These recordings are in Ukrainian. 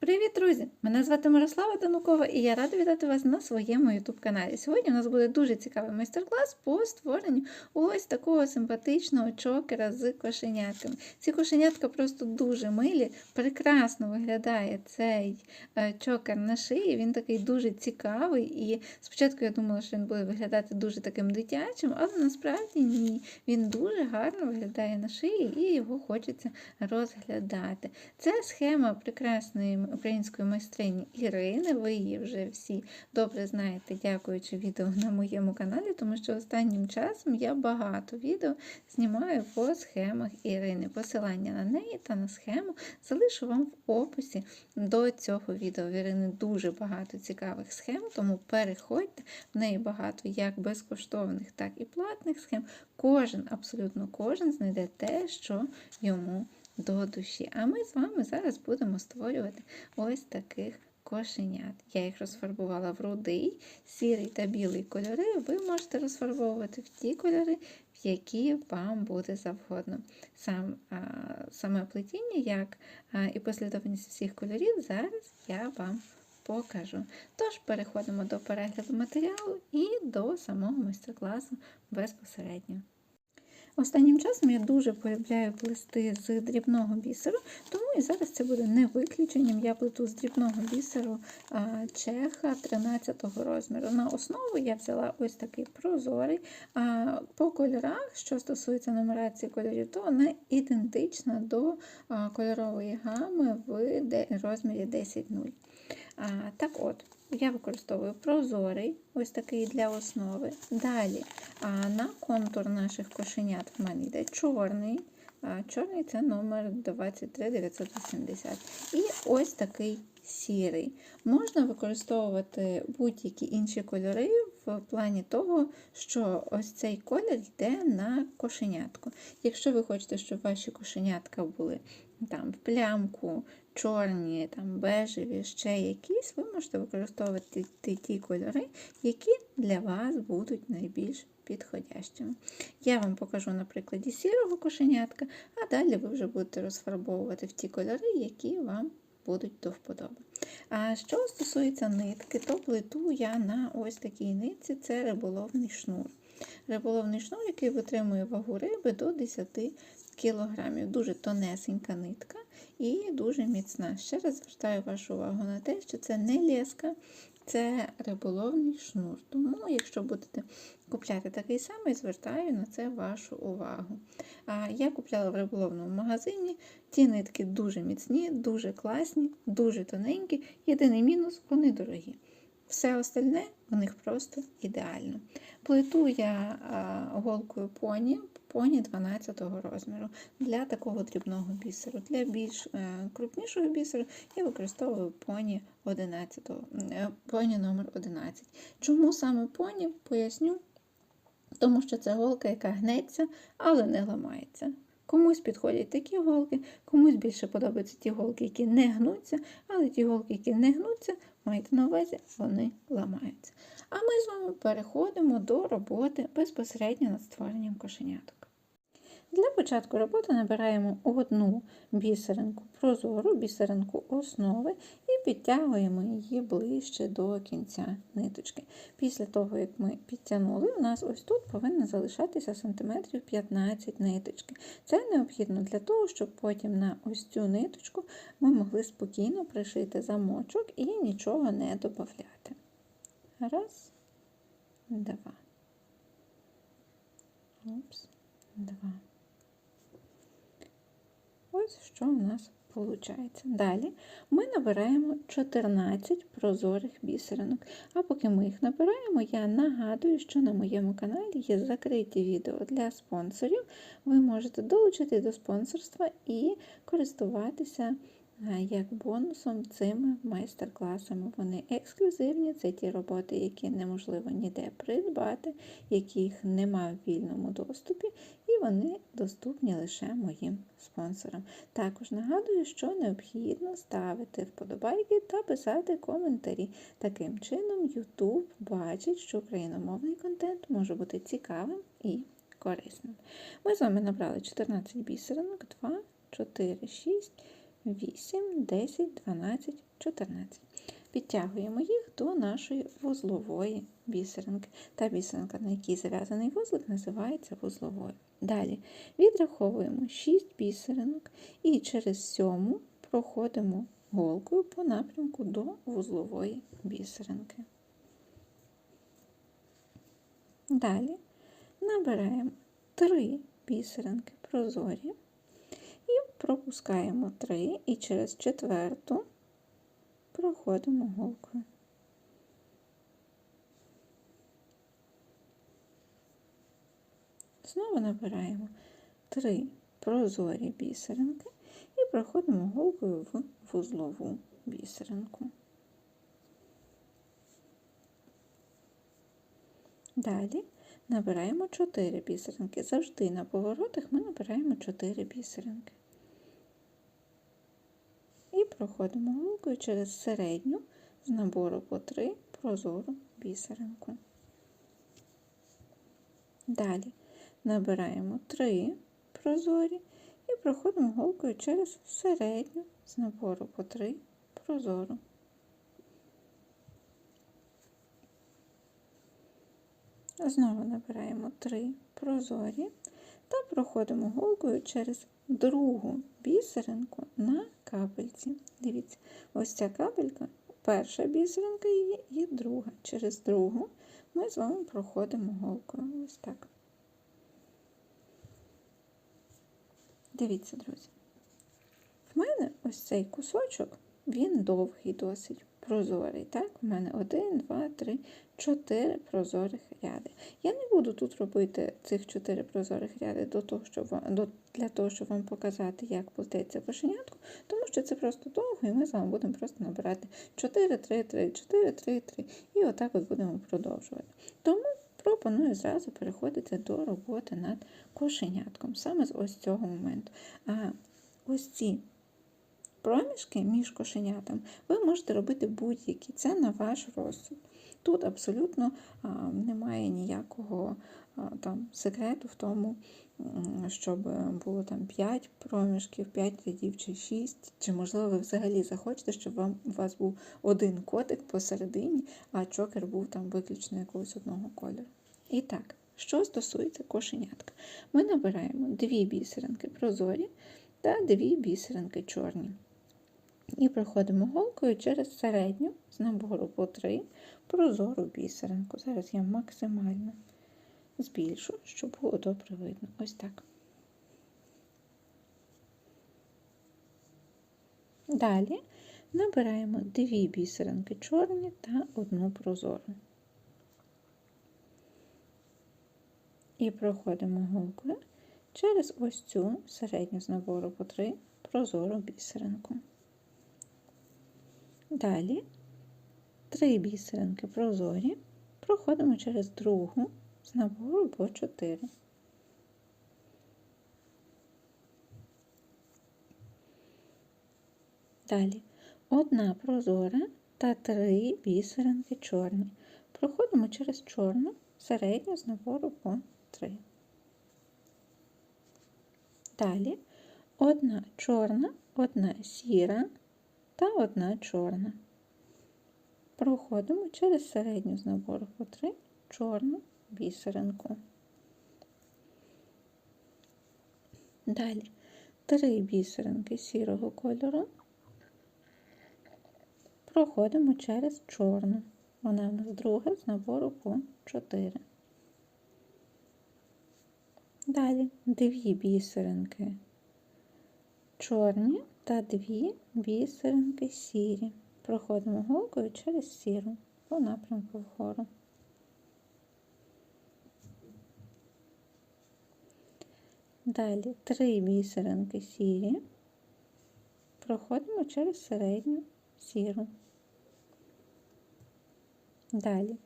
Привіт, друзі! Мене звати Мирослава Данукова і я рада вітати вас на своєму youtube каналі. Сьогодні у нас буде дуже цікавий майстер-клас по створенню ось такого симпатичного чокера з кошенятками. Ці кошенятка просто дуже милі, прекрасно виглядає цей е, чокер на шиї. Він такий дуже цікавий. І спочатку я думала, що він буде виглядати дуже таким дитячим, але насправді ні. Він дуже гарно виглядає на шиї і його хочеться розглядати. Це схема прекрасної української майстрині Ірини. Ви її вже всі добре знаєте, дякуючи відео на моєму каналі, тому що останнім часом я багато відео знімаю по схемах Ірини. Посилання на неї та на схему залишу вам в описі до цього відео. В Ірини дуже багато цікавих схем, тому переходьте, в неї багато як безкоштовних, так і платних схем. Кожен, абсолютно кожен знайде те, що йому до душі. А ми з вами зараз будемо створювати ось таких кошенят. Я їх розфарбувала в рудий, сірий та білий кольори. Ви можете розфарбовувати в ті кольори, в які вам буде завгодно. Сам, а, Саме плетіння, як а, і послідовність всіх кольорів, зараз я вам покажу. Тож переходимо до перегляду матеріалу і до самого майстер-класу безпосередньо. Останнім часом я дуже полюбляю плести з дрібного бісеру, тому і зараз це буде не виключенням. Я плету з дрібного бісеру чеха 13 розміру. На основу я взяла ось такий прозорий. По кольорах, що стосується нумерації кольорів, то вона ідентична до кольорової гами в розмірі 10.0. Так от, я використовую прозорий, ось такий для основи. Далі на контур наших кошенят в мене йде чорний. Чорний це номер 23980. І ось такий сірий. Можна використовувати будь-які інші кольори в плані того, що ось цей колір йде на кошенятку. Якщо ви хочете, щоб ваші кошенятка були там в плямку, чорні, там бежеві, ще якісь, ви можете використовувати ті, кольори, які для вас будуть найбільш підходящими. Я вам покажу на прикладі сірого кошенятка, а далі ви вже будете розфарбовувати в ті кольори, які вам будуть до вподоби. А що стосується нитки, то плиту я на ось такій нитці це риболовний шнур. Риболовний шнур, який витримує вагу риби до 10 кг. Дуже тонесенька нитка і дуже міцна. Ще раз звертаю вашу увагу на те, що це не леска, це риболовний шнур. Тому, якщо будете купляти такий самий, звертаю на це вашу увагу. А Я купляла в риболовному магазині. Ті нитки дуже міцні, дуже класні, дуже тоненькі. Єдиний мінус вони дорогі. Все остальне у них просто ідеально. Плиту я голкою поні, поні 12 розміру для такого дрібного бісеру. Для більш е, крупнішого бісеру я використовую поні 11, е, поні номер 11. Чому саме поні? Поясню. Тому що це голка, яка гнеться, але не ламається. Комусь підходять такі голки, комусь більше подобаються ті голки, які не гнуться, але ті голки, які не гнуться, майте на увазі, вони ламаються. А ми з вами переходимо до роботи безпосередньо над створенням кошеняток. Для початку роботи набираємо одну бісеринку прозору, бісеринку основи і підтягуємо її ближче до кінця ниточки. Після того, як ми підтягнули, у нас ось тут повинно залишатися сантиметрів 15 ниточки. Це необхідно для того, щоб потім на ось цю ниточку ми могли спокійно пришити замочок і нічого не додати. Раз, два. Опс, два. Ось що у нас виходить. Далі ми набираємо 14 прозорих бісеринок. А поки ми їх набираємо, я нагадую, що на моєму каналі є закриті відео для спонсорів. Ви можете долучити до спонсорства і користуватися як бонусом цими майстер-класами. Вони ексклюзивні, це ті роботи, які неможливо ніде придбати, яких немає в вільному доступі, і вони доступні лише моїм спонсорам. Також нагадую, що необхідно ставити вподобайки та писати коментарі. Таким чином, YouTube бачить, що україномовний контент може бути цікавим і корисним. Ми з вами набрали 14 бісеринок, 2, 4, 6. 8, 10, 12, 14. Підтягуємо їх до нашої вузлової бісеринки. Та бісеринка, на якій зав'язаний вузлик, називається вузловою. Далі відраховуємо 6 бісеринок і через сьому проходимо голкою по напрямку до вузлової бісеринки. Далі набираємо 3 бісеринки прозорі пропускаємо 3 і через четверту проходимо голкою. Знову набираємо 3 прозорі бісеринки і проходимо голкою в вузлову бісеринку. Далі набираємо 4 бісеринки. Завжди на поворотах ми набираємо 4 бісеринки. Проходимо голкою через середню з набору по 3 прозору бісеринку. Далі набираємо 3 прозорі і проходимо голкою через середню з набору по 3 прозору. Знову набираємо 3 прозорі та проходимо голкою через другу бісеринку на капельці. Дивіться, ось ця капелька, перша бісеринка її і друга. Через другу ми з вами проходимо голкою. Ось так. Дивіться, друзі. В мене ось цей кусочок, він довгий досить прозорий. Так, у мене один, два, три, чотири прозорих ряди. Я не буду тут робити цих чотири прозорих ряди до того, щоб вам, до, для того, щоб вам показати, як плететься кошенятку, тому що це просто довго, і ми з вами будемо просто набирати 4, 3, 3, 4, 3, 3. І отак от будемо продовжувати. Тому пропоную зразу переходити до роботи над кошенятком, саме з ось цього моменту. А ось ці проміжки між кошенятами ви можете робити будь-які, це на ваш розсуд. Тут абсолютно немає ніякого там, секрету в тому, щоб було там 5 проміжків, 5 рядів чи 6, чи, можливо, ви взагалі захочете, щоб вам, у вас був один котик посередині, а чокер був там виключно якогось одного кольору. І так, що стосується кошенятка, ми набираємо дві бісеринки прозорі та дві бісеринки чорні. І проходимо голкою через середню з набору по 3 прозору бісеринку. Зараз я максимально збільшу, щоб було добре видно. Ось так. Далі набираємо дві бісеринки чорні та одну прозору. І проходимо голкою через ось цю середню з набору по 3 прозору бісеринку. Далі три бісеринки прозорі, проходимо через другу з набору по 4. Далі одна прозора та три бісеринки чорні. Проходимо через чорну середню з набору по 3. Далі одна чорна, одна сіра та одна чорна. Проходимо через середню з набору по 3 чорну бісеринку. Далі три бісеринки сірого кольору. Проходимо через чорну. Вона в нас друга з набору по 4. Далі дві бісеринки чорні та дві бісеринки сірі. Проходимо голкою через сіру по напрямку вгору. Далі три бісеринки сірі. Проходимо через середню сіру. Далі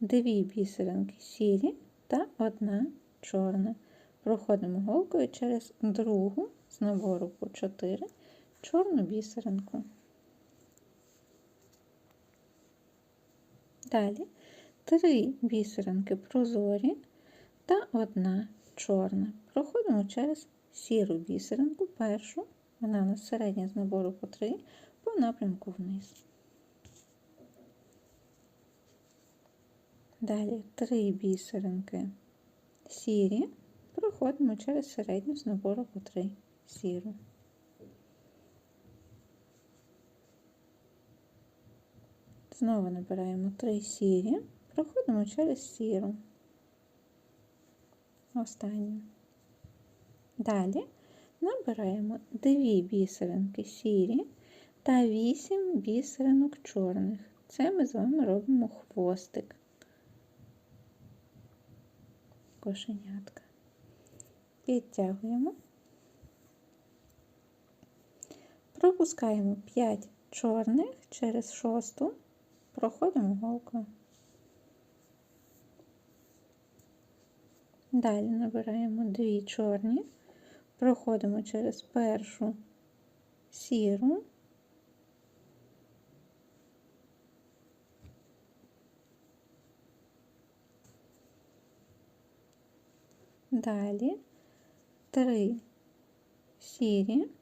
дві бісеринки сірі та одна чорна. Проходимо голкою через другу з набору по 4 чорну бісеринку. Далі три бісеринки прозорі та одна чорна. Проходимо через сіру бісеринку першу Вона у нас середня з набору по 3 по напрямку вниз. Далі 3 бісеринки сірі. Проходимо через середню з набору по 3 сіру. Знову набираємо 3 сірі, проходимо через сіру. Останню. Далі набираємо 2 бісеринки сірі та 8 бісеринок чорних. Це ми з вами робимо хвостик. Кошенятка. Підтягуємо. Пропускаємо 5 чорних через шосту, проходимо голкою. Далі набираємо 2 чорні, проходимо через першу сіру, далі 3 сірі,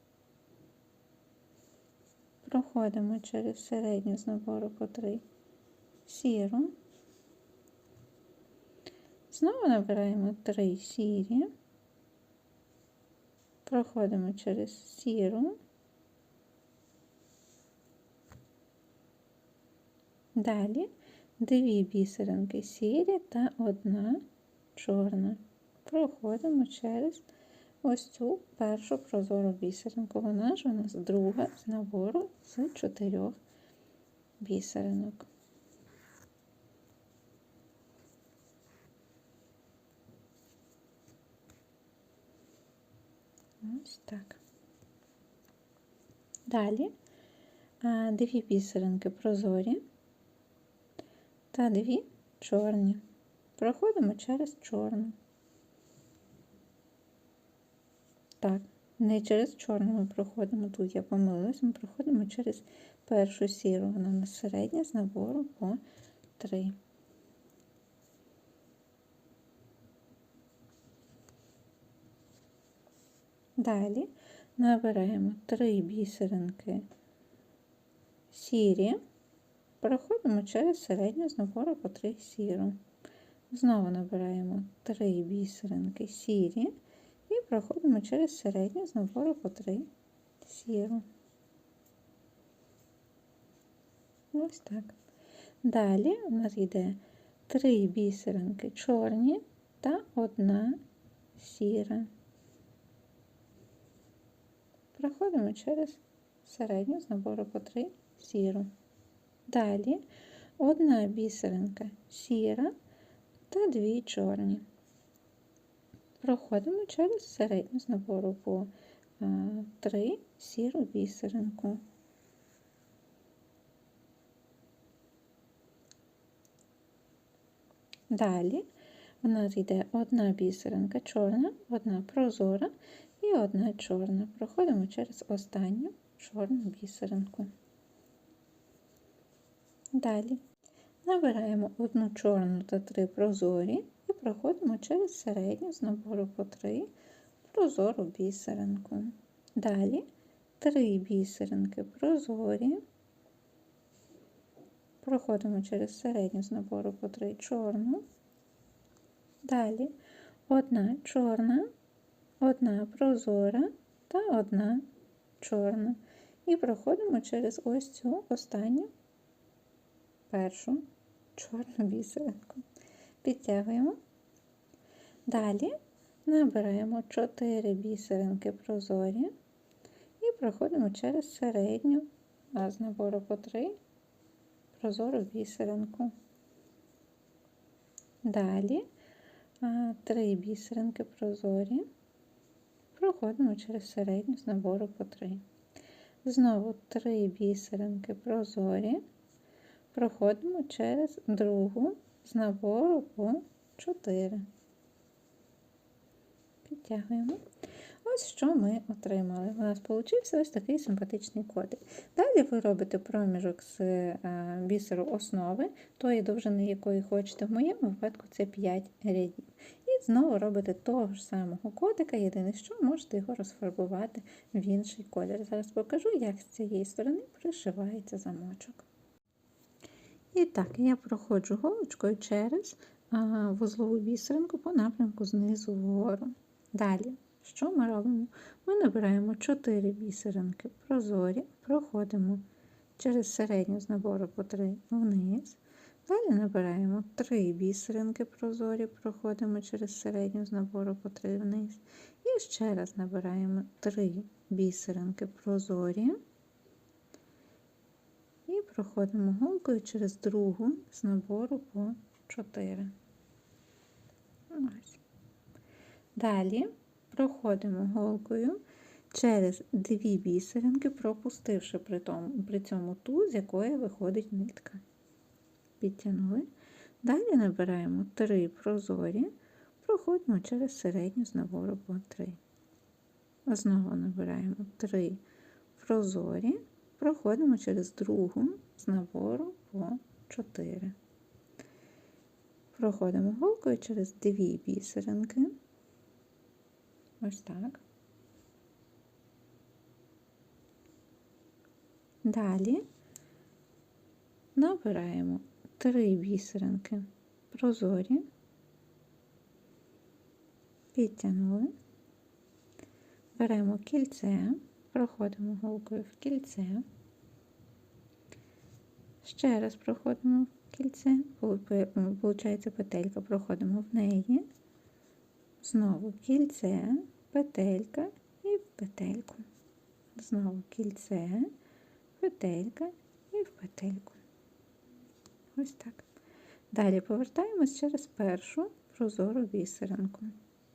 проходимо через середню з набору по 3 сіру. Знову набираємо 3 сірі, проходимо через сіру. Далі дві бісеринки сірі та одна чорна. Проходимо через ось цю першу прозору бісеринку. Вона ж у нас друга з набору з чотирьох бісеринок. Ось так. Далі дві бісеринки прозорі та дві чорні. Проходимо через чорну. Так, не через чорну ми проходимо, тут я помилилась, ми проходимо через першу сіру, вона на середня з набору по 3. Далі набираємо 3 бісеринки сірі, проходимо через середню з набору по 3 сіру. Знову набираємо 3 бісеринки сірі проходимо через середню з набору по 3 сіру. Ось так. Далі у нас йде 3 бісеринки чорні та одна сіра. Проходимо через середню з набору по 3 сіру. Далі одна бісеринка сіра та дві чорні. Проходимо через середню з набору по 3 сіру бісеринку. Далі у нас йде одна бісеринка чорна, одна прозора і одна чорна. Проходимо через останню чорну бісеринку. Далі набираємо одну чорну та три прозорі і проходимо через середню з набору по 3 прозору бісеринку. Далі три бісеринки прозорі. Проходимо через середню з набору по 3 чорну. Далі одна чорна, одна прозора та одна чорна. І проходимо через ось цю останню першу чорну бісеринку. Підтягуємо. Далі набираємо 4 бісеринки прозорі і проходимо через середню, а з набору по 3 прозору бісеринку. Далі 3 бісеринки прозорі, проходимо через середню з набору по 3. Знову 3 бісеринки прозорі, проходимо через другу з набору по 4. Підтягуємо. Ось що ми отримали. У нас вийшов ось такий симпатичний котик. Далі ви робите проміжок з е, бісеру основи, тої довжини, якої хочете. В моєму випадку це 5 рядів. І знову робите того ж самого котика, єдине, що можете його розфарбувати в інший колір. Зараз покажу, як з цієї сторони пришивається замочок. І так, я проходжу голочкою через вузлову бісеринку по напрямку знизу вгору. Далі, що ми робимо? Ми набираємо 4 бісеринки прозорі, проходимо через середню з набору по 3 вниз. Далі набираємо 3 бісеринки прозорі, проходимо через середню з набору по 3 вниз. І ще раз набираємо 3 бісеринки прозорі. Проходимо голкою через другу з набору по 4. Ось. Далі проходимо голкою через дві бісеринки, пропустивши при, тому, при цьому ту, з якої виходить нитка. Підтягнули. Далі набираємо 3 прозорі, проходимо через середню з набору по 3. Знову набираємо 3 прозорі, проходимо через другу з набору по 4. Проходимо голкою через дві бісеринки. Ось так. Далі набираємо три бісеринки прозорі, підтягнули, беремо кільце, проходимо голкою в кільце, ще раз проходимо кільце, виходить петелька, проходимо в неї, знову кільце, петелька і в петельку. Знову кільце, петелька і в петельку. Ось так. Далі повертаємось через першу прозору бісеринку.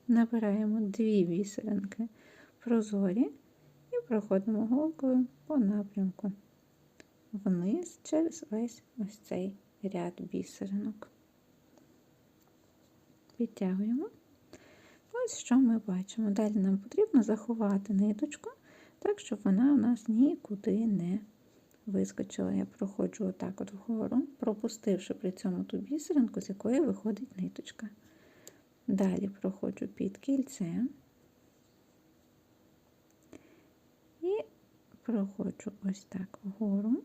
Набираємо дві бісеринки прозорі і проходимо голкою по напрямку вниз через весь ось цей ряд бісеринок. Підтягуємо. Ось що ми бачимо. Далі нам потрібно заховати ниточку, так, щоб вона у нас нікуди не вискочила. Я проходжу отак от вгору, пропустивши при цьому ту бісеринку, з якої виходить ниточка. Далі проходжу під кільце і проходжу ось так вгору.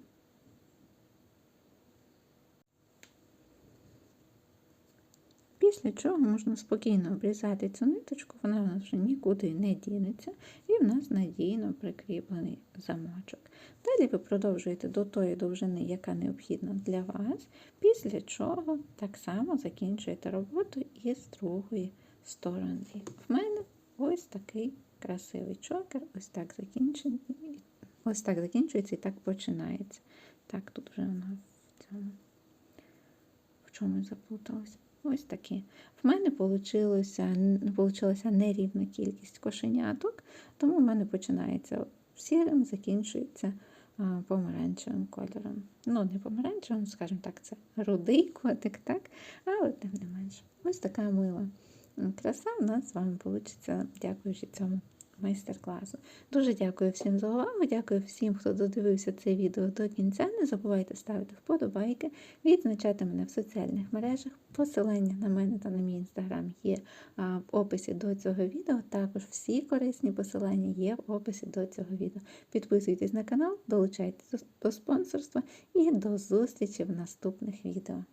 Після чого можна спокійно обрізати цю ниточку, вона у нас вже нікуди не дінеться, і в нас надійно прикріплений замочок. Далі ви продовжуєте до тої довжини, яка необхідна для вас, після чого так само закінчуєте роботу із другої сторони. В мене ось такий красивий чокер, ось так закінчений, ось так закінчується і так починається. Так, тут вже вона в цьому в чомусь заплуталася. Ось такі. В мене вийшла нерівна кількість кошеняток, тому в мене починається сірим, закінчується помаранчевим кольором. Ну, не помаранчевим, скажімо так, це рудий котик, так? але тим не менше. Ось така мила краса в нас з вами вийде, дякуючи цьому майстер-класу. Дуже дякую всім за увагу, дякую всім, хто додивився це відео до кінця. Не забувайте ставити вподобайки, відзначати мене в соціальних мережах. Посилання на мене та на мій інстаграм є в описі до цього відео. Також всі корисні посилання є в описі до цього відео. Підписуйтесь на канал, долучайтесь до спонсорства і до зустрічі в наступних відео.